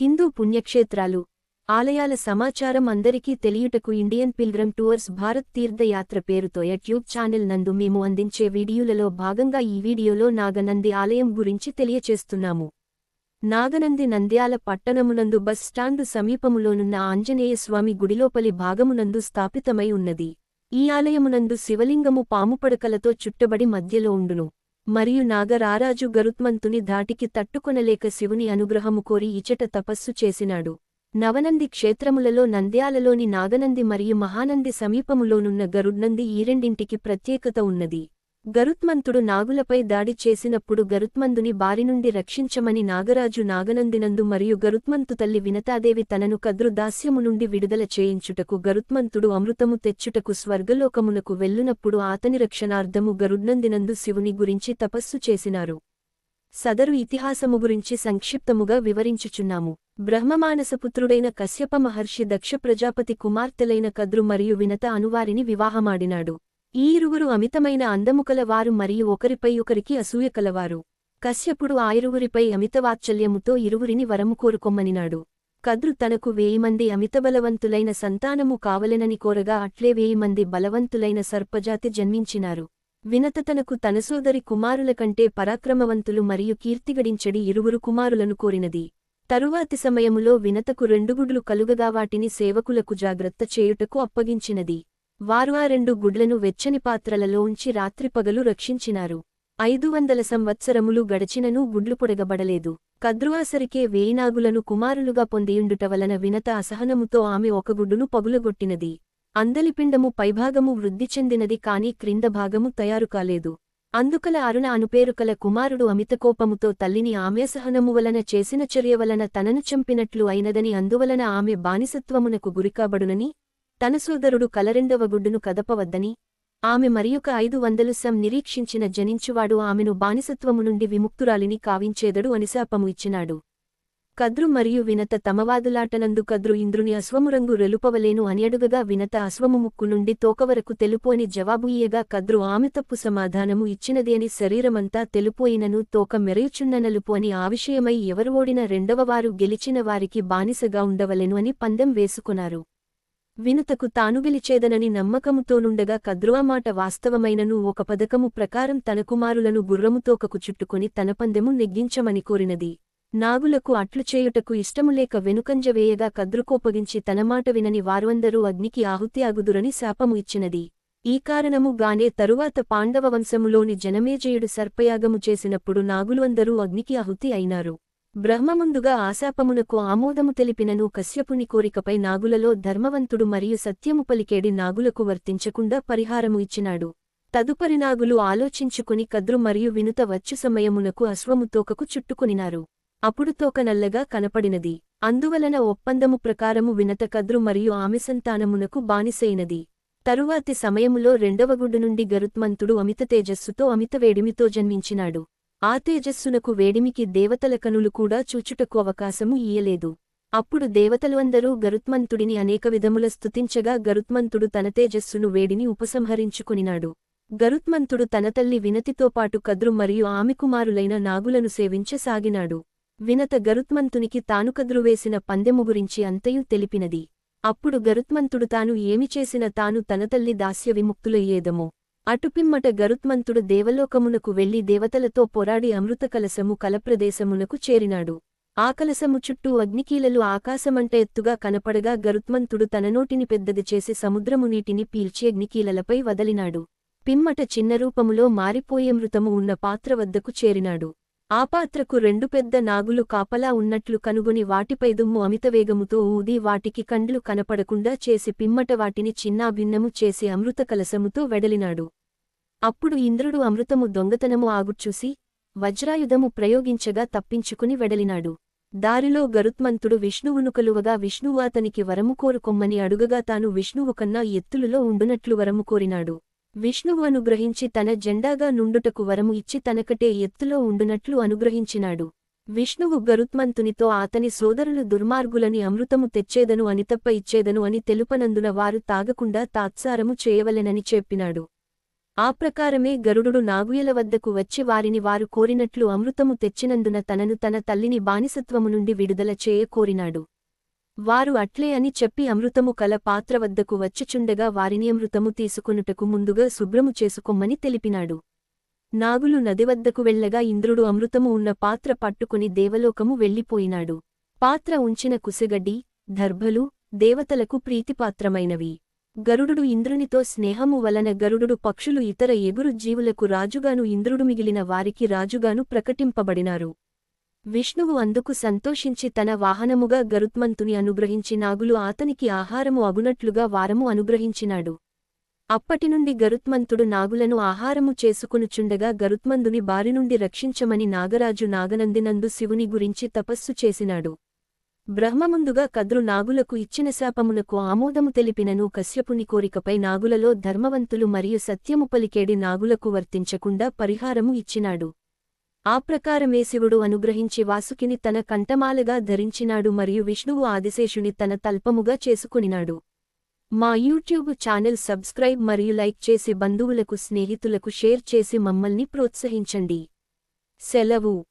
హిందూ పుణ్యక్షేత్రాలు ఆలయాల సమాచారం అందరికీ తెలియుటకు Indian pilgrim tours Bharat Tirthayatra పేరుతో యూట్యూబ్ ఛానల్ నందు మేము అందించే వీడియోలలో భాగంగా ఈ వీడియోలో నాగనంది ఆలయం గురించి తెలియచేస్తున్నాము. నాగనంది నంద్యాల పట్టణమునందు బస్ స్టాండు సమీపములోనున్న ఆంజనేయ స్వామి గుడిలోపలి భాగమునందు స్థాపితమై ఉన్నది. ఈ ఆలయమునందు శివలింగము పాముపడకలతో చుట్టబడి మధ్యలో ఉండును. మరియు నాగరారాజు గరుత్మంతుని ధాటికి తట్టుకొనలేక శివుని అనుగ్రహము కోరి ఇచట తపస్సు చేసినాడు. నవనంది క్షేత్రములలో నంద్యాలలోని నాగనంది మరియు మహానంది సమీపములోనున్న గరుడ్నంది ఈ రెండింటికి ప్రత్యేకత ఉన్నది. గరుత్మంతుడు నాగులపై దాడి చేసినప్పుడు గరుత్మందుని బారినుండి రక్షించమని నాగరాజు నాగనందినందు మరియు గరుత్మంతు తల్లి వినతాదేవి తనను కద్రు దాస్యము నుండి విడుదల చేయించుటకు గరుత్మంతుడు అమృతము తెచ్చుటకు స్వర్గలోకమునకు వెళ్ళునప్పుడు ఆతని రక్షణార్థము గరుడ్నందినందు శివుని గురించి తపస్సు చేసినారు. సదరు ఇతిహాసము గురించి సంక్షిప్తముగా వివరించుచున్నాము. బ్రహ్మమానసపుత్రుడైన కశ్యప మహర్షి దక్ష ప్రజాపతి కుమార్తెలైన కద్రు మరియు వినత అనువారిని వివాహమాడినాడు. ఈ ఇరువురు అమితమైన అందముకలవారు మరియు ఒకరిపై ఒకరికి అసూయ కలవారు. కశ్యపుడు ఆయురువురిపై అమితవాత్సల్యముతో ఇరువురిని వరము కోరుకొమ్మనినాడు. కద్రు తనకు వేయి మంది అమితబలవంతులైన సంతానము కావలెనని కోరగా అట్లే వేయి మంది బలవంతులైన సర్పజాతి జన్మించినారు. వినత తనకు తన సోదరి కుమారుల కంటే పరాక్రమవంతులు మరియు కీర్తిగడించడి ఇరువురు కుమారులను కోరినది. తరువాతి సమయములో వినతకు రెండుగుడ్లు కలుగగా వాటిని సేవకులకు జాగ్రత్త చేయుటకు అప్పగించినది. వారు ఆ రెండు గుడ్లను వెచ్చని పాత్రలలో ఉంచి రాత్రిపగలు రక్షించినారు. ఐదు వందల సంవత్సరములు గడచిననూ గుడ్లు పొడగబడలేదు. కద్రువాసరికే వేయినాగులను కుమారులుగా పొందియుండుట వలన వినత అసహనముతో ఆమె ఒక గుడ్డును పగులగొట్టినది. అందలిపిండము పైభాగము వృద్ధి చెందినది కాని క్రింద భాగము తయారు కాలేదు. అందుకల అరుణ అనుపేరుకల కుమారుడు అమితకోపముతో తల్లిని ఆమె సహనము వలన చేసిన చర్య వలన తనను చంపినట్లు అయినదని అందువలన ఆమె బానిసత్వమునకు గురికాబడునని తన సోదరుడు కలరెండవ గుడ్డును కదపవద్దని ఆమె మరియొక ఐదు వందలు సం నిరీక్షించిన జనించువాడు ఆమెను బానిసత్వము నుండి విముక్తురాలిని కావించేదడు అని శాపము ఇచ్చినాడు. కద్రు మరియు వినత తమవాదులాటనందు కద్రు ఇంద్రుని అశ్వమురంగు రెలుపవలేను అని అడుగగా వినత అశ్వము ముక్కు నుండి తోకవరకు తెలుపు అని జవాబు కద్రు ఆమె తప్పు సమాధానము ఇచ్చినది అని శరీరమంతా తెలుపోయినను తోక మెరయుచున్న నలుపు అని ఆ విషయమై ఎవరు ఓడిన రెండవవారు గెలిచిన వారికి బానిసగా ఉండవలెను అని పందెం వేసుకున్నారు వినుతకు తాను గెలిచేదనని నమ్మకముతోనుండగా కద్రువామాట వాస్తవమైనను ఒక పథకము ప్రకారం తన కుమారులను గుర్రముతోకకు చుట్టుకొని తన పందెము నెగ్గించమని కోరినది. నాగులకు అట్లు చేయుటకు ఇష్టములేక వెనుకంజ వేయగా కద్రుకోపగించి తన మాట వినని వారందరూ అగ్నికి ఆహుతి అగుదురని శాపము ఇచ్చినది. ఈ కారణముగానే తరువాత పాండవ వంశములోని జనమేజయుడు సర్పయాగము చేసినప్పుడు నాగులు అందరూ అగ్నికి ఆహుతి అయినారు. బ్రహ్మముందుగా ఆశాపమునకు ఆమోదము తెలిపినను కశ్యపుని కోరికపై నాగులలో ధర్మవంతుడు మరియు సత్యము పలికేడి నాగులకు వర్తించకుండా పరిహారము ఇచ్చినాడు. తదుపరి నాగులు ఆలోచించుకుని కద్రు మరియు వినుత వచ్చు సమయమునకు అశ్వము తోకకు చుట్టుకొనినారు. అప్పుడు తోక నల్లగా కనపడినది. అందువలన ఒప్పందము ప్రకారము వినత కద్రు మరియు ఆమె సంతానమునకు బానిసైనది. తరువాతి సమయములో రెండవ గుడ్డు నుండి గరుత్మంతుడు అమిత తేజస్సుతో అమిత వేడిమితో జన్మించినాడు. ఆ తేజస్సునకు వేడిమికి దేవతల కనులు కూడా చూచుటకు అవకాశము ఇయ్యలేదు. అప్పుడు దేవతలు అందరూ గరుత్మంతుడిని అనేక విధముల స్తుతించగా గరుత్మంతుడు తన తేజస్సును వేడిని ఉపసంహరించుకునినాడు. గరుత్మంతుడు తన తల్లి వినతితో పాటు కద్రు మరియు ఆమె కుమారులైన నాగులను సేవించసాగినాడు. వినత గరుత్మంతునికి తాను కద్రువేసిన పందెము గురించి అంతయు తెలిపినది. అప్పుడు గరుత్మంతుడు తాను ఏమి చేసిన తాను తన తల్లి దాస్య విముక్తులయ్యేదమో అటుపిమ్మట గరుత్మంతుడు దేవలోకమునకు వెళ్ళి దేవతలతో పోరాడి అమృతకలసము కలప్రదేశమునకు చేరినాడు. ఆకలసము చుట్టూ అగ్నికీలలు ఆకాశమంట ఎత్తుగా కనపడగా గరుత్మంతుడు తన నోటిని పెద్దది చేసి సముద్రము నీటిని పీల్చి అగ్నికీలలపై వదలినాడు. పిమ్మట చిన్న రూపములో మారిపోయే మృతము ఉన్న పాత్ర వద్దకు చేరినాడు. ఆ పాత్రకు రెండు పెద్ద నాగులు కాపలా ఉన్నట్లు కనుగొని వాటిపై దుమ్ము అమితవేగముతో ఊది వాటికి కండ్లు కనపడకుండా చేసి పిమ్మట వాటిని చిన్నాభిన్నము చేసి అమృత కలసముతో వెడలినాడు. అప్పుడు ఇంద్రుడు అమృతము దొంగతనము ఆగుచూసి వజ్రాయుధము ప్రయోగించగా తప్పించుకుని వెడలినాడు. దారిలో గరుత్మంతుడు విష్ణువును కలువగా విష్ణువు అతనికి వరము కోరుకొమ్మని అడుగగా తాను విష్ణువు కన్నా ఎత్తులులో ఉండునట్లు వరము కోరినాడు. విష్ణువు అనుగ్రహించి తన జెండాగా నుండుటకు వరము ఇచ్చి తనకటే ఎత్తులో ఉండునట్లు అనుగ్రహించినాడు. విష్ణువు గరుత్మంతునితో అతని సోదరులు దుర్మార్గులని అమృతము తెచ్చేదను అనితప్ప ఇచ్చేదను అని తెలుపనందున వారు తాగకుండా తాత్సారము చేయవలెనని చెప్పినాడు. ఆ ప్రకారమే గరుడుడు నాగుయల వద్దకు వచ్చి వారిని వారు కోరినట్లు అమృతము తెచ్చినందున తనను తన తల్లిని బానిసత్వము నుండి విడుదల చేయ కోరినాడు. వారు అట్లే అని చెప్పి అమృతము కల పాత్ర వద్దకు వచ్చిచుండగా వారిని అమృతము తీసుకొనుటకు ముందుగా శుభ్రము చేసుకొమ్మని తెలిపినాడు. నాగులు నది వద్దకు వెళ్ళగా ఇంద్రుడు అమృతము ఉన్న పాత్ర పట్టుకుని దేవలోకము వెళ్ళిపోయినాడు. పాత్ర ఉంచిన కుసిగడ్డి దర్భలు దేవతలకు ప్రీతిపాత్రమైనవి. గరుడు ఇంద్రునితో స్నేహము వలన గరుడు పక్షులు ఇతర ఎగురు జీవులకు రాజుగాను ఇంద్రుడు మిగిలిన వారికి రాజుగాను ప్రకటింపబడినారు. విష్ణువు అందుకు సంతోషించి తన వాహనముగా గరుత్మంతుని అనుగ్రహించి నాగులు ఆతనికి ఆహారము అగునట్లుగా వారము అనుగ్రహించినాడు. అప్పటినుండి గరుత్మంతుడు నాగులను ఆహారము చేసుకునుచుండగా గరుత్మందుని బారినుండి రక్షించమని నాగరాజు నాగనందినందు శివుని గురించి తపస్సు చేసినాడు. బ్రహ్మముందుగా కద్రు నాగులకు ఇచ్చిన శాపమునకు ఆమోదము తెలిపినను కశ్యపుని కోరికపై నాగులలో ధర్మవంతులు మరియు సత్యము పలికేడి నాగులకు వర్తించకుండా పరిహారము ఇచ్చినాడు. ఆ ప్రకారమే శివుడు అనుగ్రహించి వాసుకిని తన కంఠమాలగా ధరించినాడు మరియు విష్ణువు ఆదిశేషుని తన తల్పముగా చేసుకునినాడు. మా యూట్యూబ్ ఛానల్ సబ్స్క్రైబ్ మరియు లైక్ చేసి బంధువులకు స్నేహితులకు షేర్ చేసి మమ్మల్ని ప్రోత్సహించండి. సెలవు.